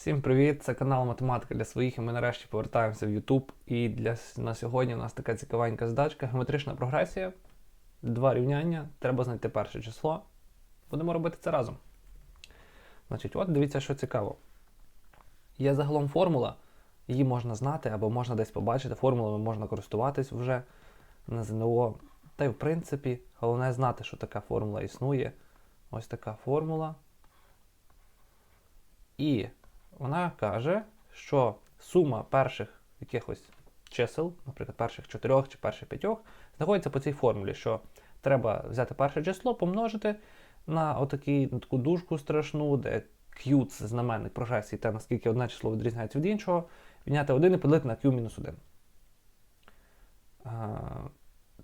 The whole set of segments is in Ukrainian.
Всім привіт! Це канал Математика для своїх, і ми нарешті повертаємося в YouTube. І для на сьогодні у нас така цікавенька задачка. Геометрична прогресія. Два рівняння. Треба знайти перше число. Будемо робити це разом. Значить, от дивіться, що цікаво. Є загалом формула, її можна знати або можна десь побачити. Формулами можна користуватись вже на ЗНО. Та й в принципі, головне знати, що така формула існує. Ось така формула. І вона каже, що сума перших якихось чисел, наприклад, перших чотирьох чи перших п'ятьох, знаходиться по цій формулі, що треба взяти перше число, помножити на, отакий, на таку дужку страшну, де Q це знаменник прогресії, те, наскільки одне число відрізняється від іншого, відняти 1 і поділити на Q-1.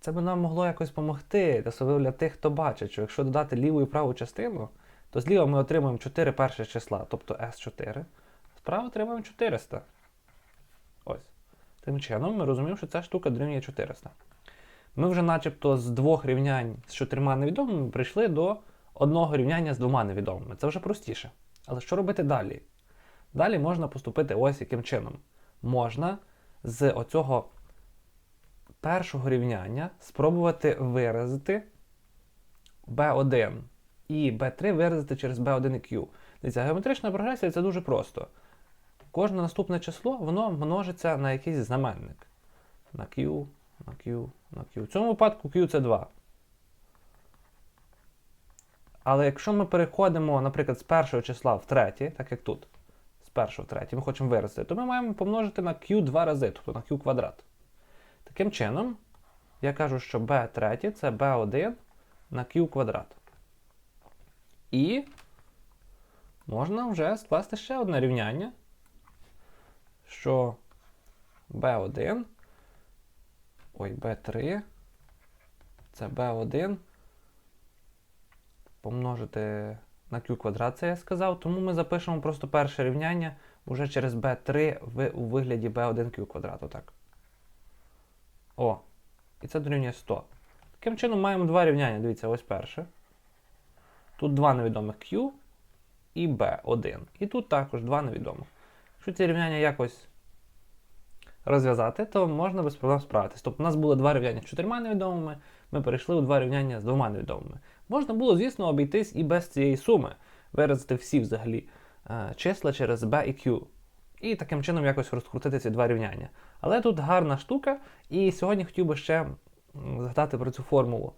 Це би нам могло якось допомогти, особливо для тих, хто бачить, що якщо додати ліву і праву частину, то зліва ми отримаємо 4 перших числа, тобто S4. Справа отримаємо 400. Ось. Тим чином ми розуміємо, що ця штука дорівнює 400. Ми вже начебто з двох рівнянь з чотирма невідомими прийшли до одного рівняння з двома невідомими. Це вже простіше. Але що робити далі? Далі можна поступити ось яким чином. Можна з оцього першого рівняння спробувати виразити B1 і B3 виразити через B1 і Q. Дивіться, геометрична прогресія це дуже просто. Кожне наступне число воно множиться на якийсь знаменник. На Q, на Q, на Q. В цьому випадку Q це 2. Але якщо ми переходимо, наприклад, з першого числа в третє, так як тут, з першого в третє, ми хочемо виразити, то ми маємо помножити на Q два рази, тобто на Q квадрат. Таким чином, я кажу, що b третє це b1 на q квадрат. І можна вже скласти ще одне рівняння, що b1, ой, b3, це b1 помножити на q квадрат, це я сказав, тому ми запишемо просто перше рівняння вже через b3 в, у вигляді b1q квадрат. Отак. О, і це дорівнює 100. Таким чином маємо два рівняння. Дивіться, ось перше. Тут два невідомих Q і B1. І тут також два невідомих. Якщо ці рівняння якось розв'язати, то можна без проблем справитись. Тобто у нас було два рівняння з чотирма невідомими, ми перейшли у два рівняння з двома невідомими. Можна було, звісно, обійтись і без цієї суми, виразити всі взагалі е, числа через B і Q. І таким чином якось розкрутити ці два рівняння. Але тут гарна штука, і сьогодні хотів би ще згадати про цю формулу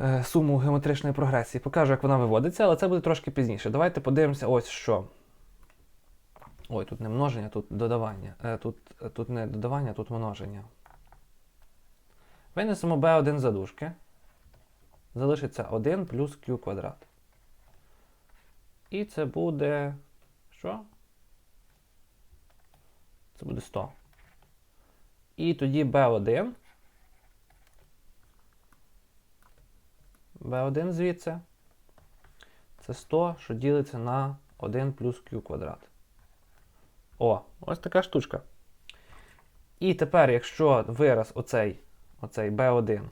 е, суму геометричної прогресії. Покажу, як вона виводиться, але це буде трошки пізніше. Давайте подивимося ось що. Ой, тут не множення, тут додавання. Е, Тут, е, тут не додавання, тут множення. Винесемо b1 за дужки. Залишиться 1 плюс q квадрат. І це буде. Що? Це буде 100. І тоді B1. B1 звідси. Це 100, що ділиться на 1 плюс Q квадрат. О, ось така штучка. І тепер, якщо вираз оцей, оцей B1,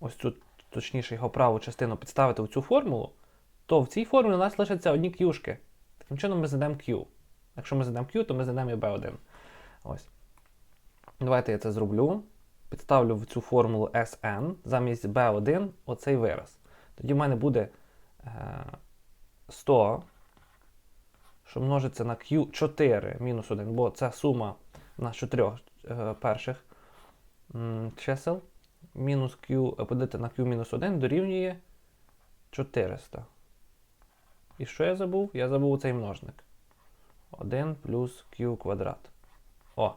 ось цю, точніше, його праву частину підставити в цю формулу, то в цій формулі у нас лишаться одні к'юшки. Таким чином ми знайдемо Q. Якщо ми знайдемо Q, то ми знайдемо і B1. Ось. Давайте я це зроблю. Підставлю в цю формулу Sn замість B1 оцей вираз. Тоді в мене буде е, 100, що множиться на Q4 мінус 1, бо це сума на чотирьох е, перших чисел. Мінус Q, подати на Q мінус 1 дорівнює 400. І що я забув? Я забув цей множник. 1 плюс q квадрат. О.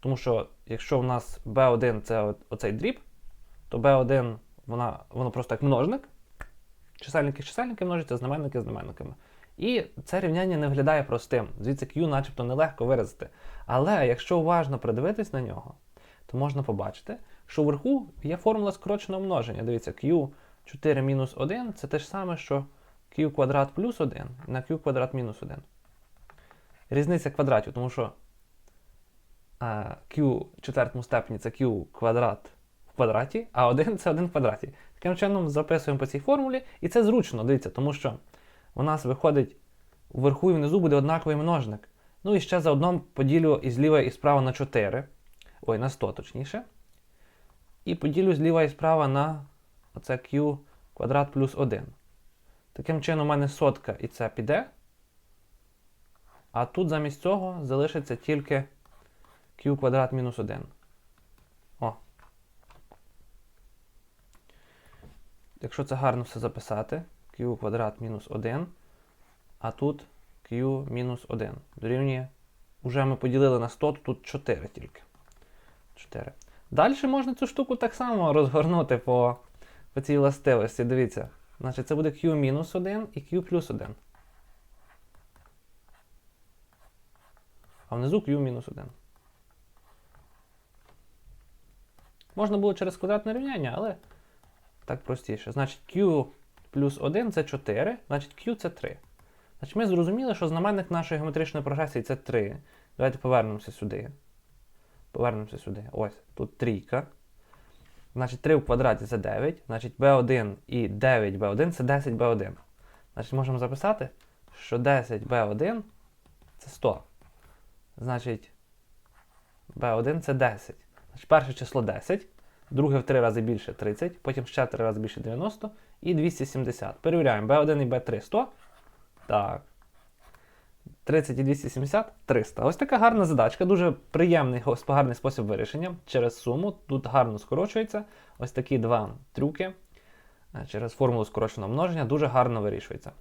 Тому що якщо в нас b1 це оцей дріб, то b1 вона, воно просто як множник. Чисельники з чисельники множаться, знаменники з знаменниками. І це рівняння не виглядає простим. Звідси q начебто нелегко виразити. Але якщо уважно придивитись на нього, то можна побачити, що вверху є формула скороченого множення. Дивіться, q4 мінус 1 це те ж саме, що q квадрат плюс 1 на q квадрат мінус 1 різниця квадратів, тому що q в четвертому степені це q квадрат в квадраті, а 1 це 1 в квадраті. Таким чином записуємо по цій формулі, і це зручно, дивіться, тому що у нас виходить вверху і внизу буде однаковий множник. Ну і ще заодно поділю і зліва і справа на 4. Ой, на 100 точніше. І поділю зліва і справа на оце q квадрат плюс 1. Таким чином, у мене сотка і це піде. А тут замість цього залишиться тільки q квадрат мінус 1. О. Якщо це гарно все записати, q квадрат мінус 1, а тут q мінус 1. Дорівнює. Уже ми поділили на 100, то тут 4 тільки. 4. Далі можна цю штуку так само розгорнути по, по цій властивості. Дивіться. Значить, це буде q мінус 1 і q плюс 1. А внизу q мінус 1. Можна було через квадратне рівняння, але так простіше. Значить, q плюс 1 це 4, значить q це 3. Значить, ми зрозуміли, що знаменник нашої геометричної прогресії це 3. Давайте повернемося сюди. Повернемося сюди. Ось, тут трійка. Значить, 3 в квадраті це 9. Значить, b1 і 9b1 це 10b1. Значить, можемо записати, що 10b1 це 100. Значить, b1 це 10. Значить, перше число 10, друге в 3 рази більше 30, потім ще 3 рази більше 90 і 270. Перевіряємо, b1 і b3 100. Так. 30 і 270 300. Ось така гарна задачка, дуже приємний гарний спосіб вирішення через суму. Тут гарно скорочується. Ось такі два трюки е, через формулу скороченого множення дуже гарно вирішується.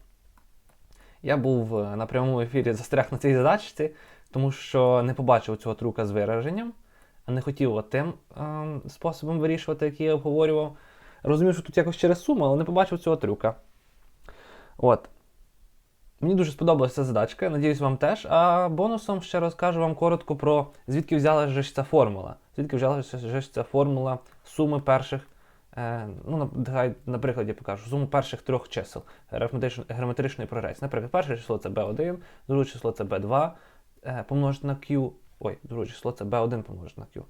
Я був е, на прямому ефірі застряг на цій задачці, тому що не побачив цього трюка з вираженням, не хотів тим ем, способом вирішувати, який я обговорював. Розумів, що тут якось через суму, але не побачив цього трюка. От. Мені дуже сподобалася ця задачка, надіюсь, вам теж. А бонусом ще розкажу вам коротко про звідки взялася ця формула. Звідки взялася ця формула суми перших. Е, ну, на- на прикладі покажу суму перших трьох чисел геометричної, прогресії. Наприклад, перше число це b1, друге число це b2 е, помножити на q. Ой, друге число це b1 помножити на q.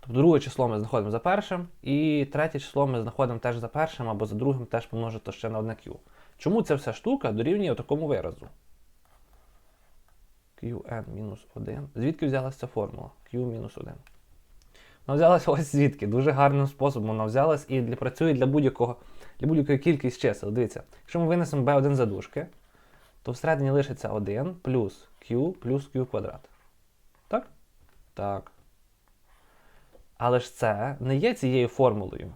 Тобто друге число ми знаходимо за першим, і третє число ми знаходимо теж за першим або за другим теж помножити ще на одне q. Чому ця вся штука дорівнює такому виразу? qn-1. Звідки взялася ця формула? q-1. Вона взялася ось звідки. Дуже гарним способом вона взялась і для, працює для будь-якого, для будь-якої кількості чисел. Дивіться, якщо ми винесемо b1 за дужки, то всередині лишиться 1 плюс q плюс q квадрат. Так? Так. Але ж це не є цією формулою.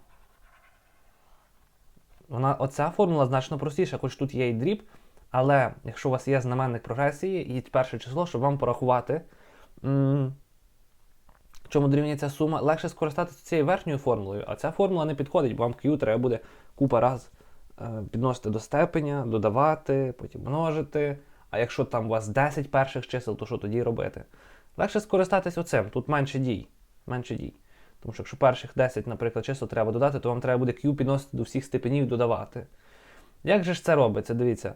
Вона, оця формула значно простіша, хоч тут є і дріб, але якщо у вас є знаменник прогресії і перше число, щоб вам порахувати, чому дорівнює сума, легше скористатися цією верхньою формулою, а ця формула не підходить, бо вам Q треба буде купа раз підносити до степеня, додавати, потім множити. А якщо там у вас 10 перших чисел, то що тоді робити? Легше скористатись оцим, тут менше дій. Менше дій. Тому що якщо перших 10, наприклад, чисел треба додати, то вам треба буде Q підносити до всіх степенів додавати. Як же ж це робиться? Дивіться.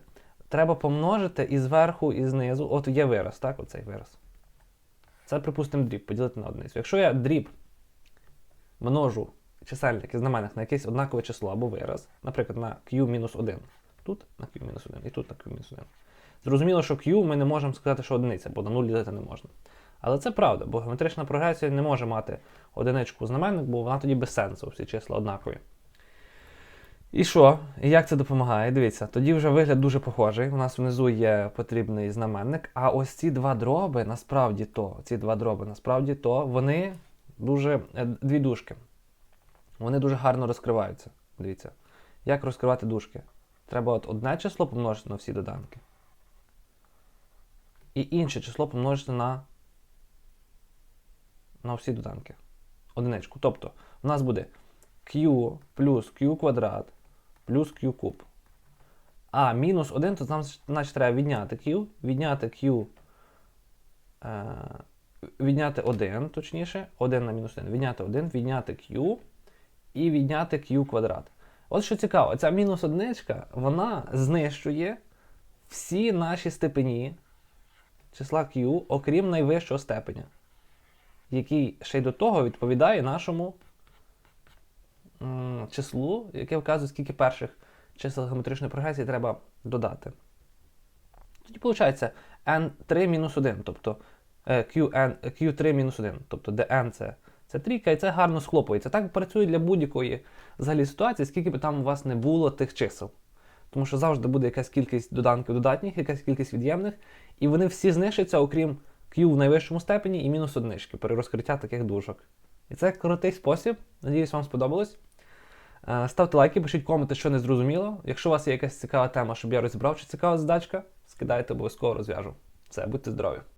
Треба помножити і зверху, і знизу. От є вираз, так? Оцей вираз. Це, припустимо, дріб, поділити на одиницю. Якщо я дріб множу чисельник і знаменник на якесь однакове число або вираз, наприклад, на q-1, тут на q-1 і тут на q-1. Зрозуміло, що q ми не можемо сказати, що одиниця, бо на 0 ділити не можна. Але це правда, бо геометрична прогресія не може мати одиничку знаменник, бо вона тоді без сенсу, всі числа однакові. І що? І як це допомагає? Дивіться, тоді вже вигляд дуже похожий. У нас внизу є потрібний знаменник. А ось ці два дроби, насправді то, ці два дроби, насправді то, вони дуже. е, Дві дужки. Вони дуже гарно розкриваються. Дивіться. Як розкривати дужки? Треба от одне число помножити на всі доданки. І інше число помножити на, на всі доданки. Одиничку. Тобто, у нас буде q плюс q квадрат плюс q куб. А мінус 1, то нам значить треба відняти q, відняти q, е, відняти 1, точніше, 1 на мінус 1, відняти 1, відняти q і відняти q квадрат. От що цікаво, ця мінус одиничка, вона знищує всі наші степені числа q, окрім найвищого степеня, який ще й до того відповідає нашому числу, яке вказує, скільки перших чисел геометричної прогресії треба додати. Тоді виходить n3-1, тобто е, qn, q3-1, тобто де n це, це трійка, і це гарно схлопується. Так працює для будь-якої взагалі ситуації, скільки б там у вас не було тих чисел. Тому що завжди буде якась кількість доданків додатніх, якась кількість від'ємних, і вони всі знищаться, окрім q в найвищому степені і мінус однички при розкриття таких дужок. І це крутий спосіб. Надіюсь, вам сподобалось. Е, Ставте лайки, пишіть коменти, що не зрозуміло. Якщо у вас є якась цікава тема, щоб я розібрав, чи цікава задачка, скидайте, обов'язково розв'яжу. Все, будьте здорові!